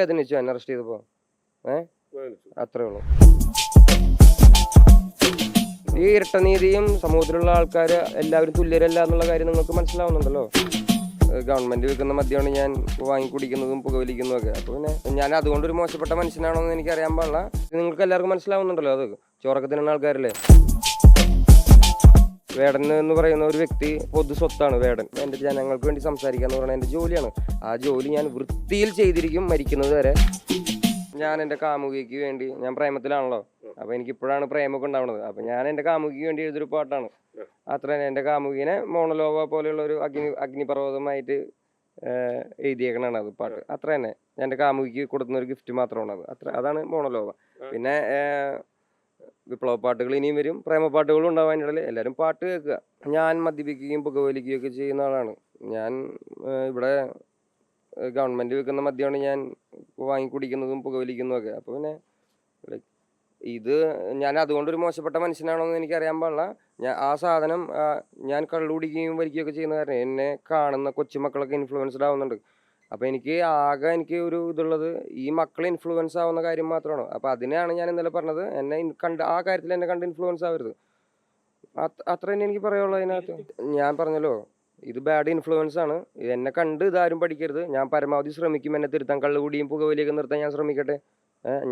വേദനിച്ചു എന്നെ അറസ്റ്റ് ചെയ്തപ്പോ. ഏ? അത്രേ ഉള്ളൂ. ഈ ഇരട്ടനീതിയും സമൂഹത്തിലുള്ള ആൾക്കാർ എല്ലാവരും തുല്യരല്ല എന്നുള്ള കാര്യം നിങ്ങൾക്ക് മനസ്സിലാവുന്നുണ്ടല്ലോ. ഗവൺമെന്റ് വിൽക്കുന്ന മദ്യമാണ് ഞാൻ വാങ്ങി കുടിക്കുന്നതും പുകവലിക്കുന്നതും ഒക്കെ. അപ്പോൾ പിന്നെ ഞാൻ അതുകൊണ്ടൊരു മോശപ്പെട്ട മനുഷ്യനാണോ എന്ന് എനിക്ക് അറിയാൻ പാടില്ല നിങ്ങൾക്ക് എല്ലാവർക്കും മനസ്സിലാവുന്നുണ്ടല്ലോ അത്. ചോറൊക്കെ തിന്നുന്ന ആൾക്കാരല്ലേ? വേടൻ എന്ന് പറയുന്ന ഒരു വ്യക്തി പൊതു സ്വത്താണ്. വേടൻ എന്റെ ജനങ്ങൾക്ക് വേണ്ടി സംസാരിക്കുക എന്ന് പറയുന്നത് എന്റെ ജോലിയാണ്. ആ ജോലി ഞാൻ വൃത്തിയിൽ ചെയ്തിരിക്കും മരിക്കുന്നത് വരെ. ഞാൻ എന്റെ കാമുകിക്ക് വേണ്ടി ഞാൻ പ്രേമത്തിലാണല്ലോ. അപ്പൊ എനിക്ക് ഇപ്പോഴാണ് പ്രേമൊക്കെ ഉണ്ടാവുന്നത്. അപ്പൊ ഞാൻ എന്റെ കാമുകിക്ക് വേണ്ടി എഴുതൊരു പാട്ടാണ്. അത്ര എന്റെ കാമുകിനെ മോണലോവ പോലെയുള്ള ഒരു അഗ്നി അഗ്നിപർവതമായിട്ട് എഴുതിയേക്കണാണ് അത് പാട്ട്. അത്ര തന്നെ. എന്റെ കാമുകിക്ക് കൊടുക്കുന്ന ഒരു ഗിഫ്റ്റ് മാത്രമാണ് അത്. അത്ര അതാണ് മോണലോവ പിന്നെ വിപ്ലവ പാട്ടുകൾ ഇനിയും വരും. പ്രേമ പാട്ടുകളും ഉണ്ടാവും അതിന്റെ ഇടയിൽ. എല്ലാവരും പാട്ട് കേൾക്കുക. ഞാൻ മദ്യപിക്കുകയും പുകവലിക്കുകയും ഒക്കെ ചെയ്യുന്ന ആളാണ്. ഞാൻ ഇവിടെ ഗവൺമെന്റ് വിൽക്കുന്ന മദ്യമാണ് ഞാൻ വാങ്ങി കുടിക്കുന്നതും പുകവലിക്കുന്നതും ഒക്കെ. അപ്പോൾ പിന്നെ ഇത് ഞാൻ അതുകൊണ്ടൊരു മോശപ്പെട്ട മനുഷ്യനാണോ എന്ന് എനിക്ക് അറിയാൻ പാടില്ല. ഞാൻ ആ സാധനം ഞാൻ കള്ളു കുടിക്കുകയും വലിക്കുകയൊക്കെ ചെയ്യുന്ന കാരണം എന്നെ കാണുന്ന കൊച്ചുമക്കളൊക്കെ ഇൻഫ്ലുവൻസ്ഡ് ആവുന്നുണ്ട്. അപ്പോൾ എനിക്ക് ആകെ എനിക്ക് ഒരു ഇതുള്ളത് ഈ മക്കൾ ഇൻഫ്ലുവൻസ് ആവുന്ന കാര്യം മാത്രമാണ്. അപ്പോൾ അതിനെയാണ് ഞാൻ ഇന്നലെ പറഞ്ഞത്. എന്നെ കണ്ട് ആ കാര്യത്തിൽ എന്നെ കണ്ട് ഇൻഫ്ലുവൻസ് ആവരുത്. അത്ര തന്നെ എനിക്ക് പറയുള്ളൂ അതിനകത്ത്. ഞാൻ പറഞ്ഞല്ലോ ഇത് ബാഡ് ഇൻഫ്ലുവൻസ് ആണ്. എന്നെ കണ്ട് ഇതാരും പഠിക്കരുത്. ഞാൻ പരമാവധി ശ്രമിക്കും. എന്നെ തിരുത്താൻ കള്ളുകൂടിയും പുകവലിയൊക്കെ നിർത്താൻ ഞാൻ ശ്രമിക്കട്ടെ.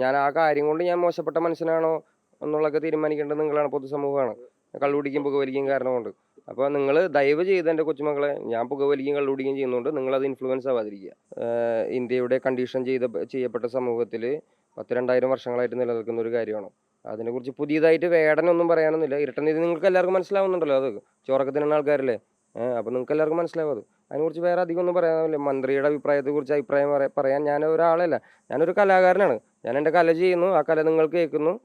ഞാൻ ആ കാര്യം കൊണ്ട് ഞാൻ മോശപ്പെട്ട മനുഷ്യനാണോ എന്നുള്ളതൊക്കെ തീരുമാനിക്കേണ്ടത് നിങ്ങളാണ് പൊതുസമൂഹമാണ്. കള്ളുകുടിക്കും പുകവലിക്കും കാരണം കൊണ്ട് അപ്പോൾ നിങ്ങൾ ദയവ് ചെയ്ത് എന്റെ കൊച്ചുമക്കളെ ഞാൻ പുകവലിക്കും കള്ളുപിടിക്കും ചെയ്യുന്നതുകൊണ്ട് അത് ഇൻഫ്ലുവൻസ് ആവാതിരിക്കുക. ഇന്ത്യയുടെ കണ്ടീഷൻ ചെയ്ത ചെയ്യപ്പെട്ട സമൂഹത്തിൽ പത്ത് രണ്ടായിരം വർഷങ്ങളായിട്ട് നിലനിൽക്കുന്ന ഒരു കാര്യമാണ്. അതിനെക്കുറിച്ച് പുതിയതായിട്ട് വേടനൊന്നും പറയാനൊന്നുമില്ല. ഇരട്ടനീതി നിങ്ങൾക്ക് എല്ലാവർക്കും മനസ്സിലാവുന്നുണ്ടല്ലോ അത്. ചോറക്കത്തിനാണ് ആൾക്കാരല്ലേ? അപ്പൊ അപ്പോൾ നിങ്ങൾക്ക് എല്ലാവർക്കും മനസ്സിലാവും അത്. അതിനെക്കുറിച്ച് വേറെ അധികം ഒന്നും പറയാനില്ല മന്ത്രിയുടെ അഭിപ്രായത്തെക്കുറിച്ച് അഭിപ്രായം പറയാ- പറയാൻ ഞാൻ ഒരാളല്ല. ഞാനൊരു കലാകാരനാണ്. ഞാൻ എന്റെ കല ചെയ്യുന്നു. ആ കല നിങ്ങൾ കേൾക്കുന്നു.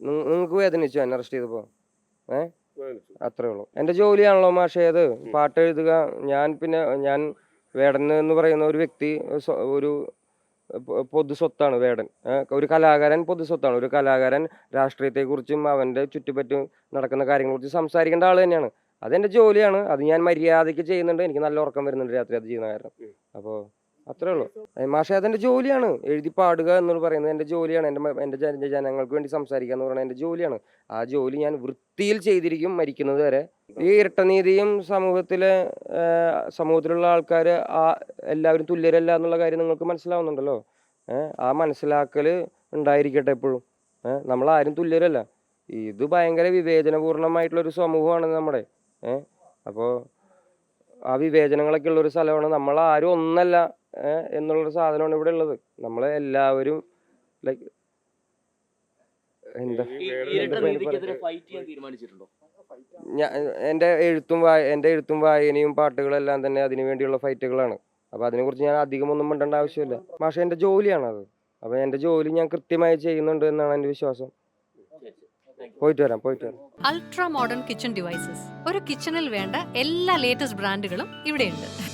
നിങ്ങൾക്ക് വേദനിച്ചു എന്നെ അറസ്റ്റ് ചെയ്തപ്പോൾ ഏഹ് അത്രേ ഉള്ളൂ. എന്റെ ജോലിയാണല്ലോ മാഷേ അത്. പാട്ട് എഴുതുക. ഞാൻ പിന്നെ ഞാൻ വേടൻ എന്ന് പറയുന്ന ഒരു വ്യക്തി ഒരു പൊതു സ്വത്താണ് വേടൻ. ഒരു കലാകാരൻ പൊതു സ്വത്താണ്. ഒരു കലാകാരൻ രാഷ്ട്രീയത്തെക്കുറിച്ചും അവന്റെ ചുറ്റുപറ്റും നടക്കുന്ന കാര്യങ്ങളെക്കുറിച്ച് സംസാരിക്കേണ്ട ആൾ തന്നെയാണ്. അതെന്റെ ജോലിയാണ്. അത് ഞാൻ മര്യാദയ്ക്ക് ചെയ്യുന്നുണ്ട്. എനിക്ക് നല്ല ഉറക്കം വരുന്നുണ്ട് രാത്രി അത് ചെയ്യുന്ന കാരണം. അപ്പോൾ അത്രേ ഉള്ളൂ. മാഷേ അതെന്റെ ജോലിയാണ്. എഴുതി പാടുക എന്ന് പറയുന്നത് എന്റെ ജോലിയാണ്. എന്റെ എന്റെ ജന- ജനങ്ങൾക്ക് വേണ്ടി സംസാരിക്കുക എന്ന് പറയുന്നത് എന്റെ ജോലിയാണ്. ആ ജോലി ഞാൻ വൃത്തിയിൽ ചെയ്തിരിക്കും മരിക്കുന്നത് വരെ. ഈ ഇരട്ടനീതിയും സമൂഹത്തിലെ സമൂഹത്തിലുള്ള ആൾക്കാർ ആ എല്ലാവരും തുല്യരല്ല എന്നുള്ള കാര്യം നിങ്ങൾക്ക് മനസ്സിലാവുന്നുണ്ടല്ലോ. ആ മനസ്സിലാക്കൽ ഉണ്ടായിരിക്കട്ടെ എപ്പോഴും. നമ്മൾ ആരും തുല്യരല്ല. ഇത് ഭയങ്കര വിവേചനപൂർണമായിട്ടുള്ള ഒരു സമൂഹമാണ് നമ്മുടെ. ഏഹ് അപ്പോൾ ആ വിവേചനങ്ങളൊക്കെ ഉള്ള ഒരു സ്ഥലമാണ്. നമ്മൾ ആരും ഒന്നല്ല. എന്നുള്ളൊരു സാധനമാണ് ഇവിടെ ഉള്ളത്. നമ്മൾ എല്ലാവരും ലൈക്ക് എന്താ? ഞാൻ എന്റെ എഴുത്തും വായ എന്റെ എഴുത്തും വായനയും പാട്ടുകളെല്ലാം തന്നെ അതിനു വേണ്ടിയുള്ള ഫൈറ്റുകളാണ് അപ്പോൾ അതിനെക്കുറിച്ച് ഞാൻ അധികം ഒന്നും മിണ്ടേണ്ട ആവശ്യമില്ല. പക്ഷേ എന്റെ ജോലിയാണ് അത് അപ്പോൾ എന്റെ ജോലി ഞാൻ കൃത്യമായി ചെയ്യുന്നുണ്ട് എന്നാണ് എന്റെ വിശ്വാസം. പോയിട്ട് വരാം പോയിട്ട് വരാം. അൾട്രാ മോഡേൺ കിച്ചൺ ഡിവൈസസ് ഒരു കിച്ചണിൽ വേണ്ട എല്ലാ ലേറ്റസ്റ്റ് ബ്രാൻഡുകളും ഇവിടെയുണ്ട്.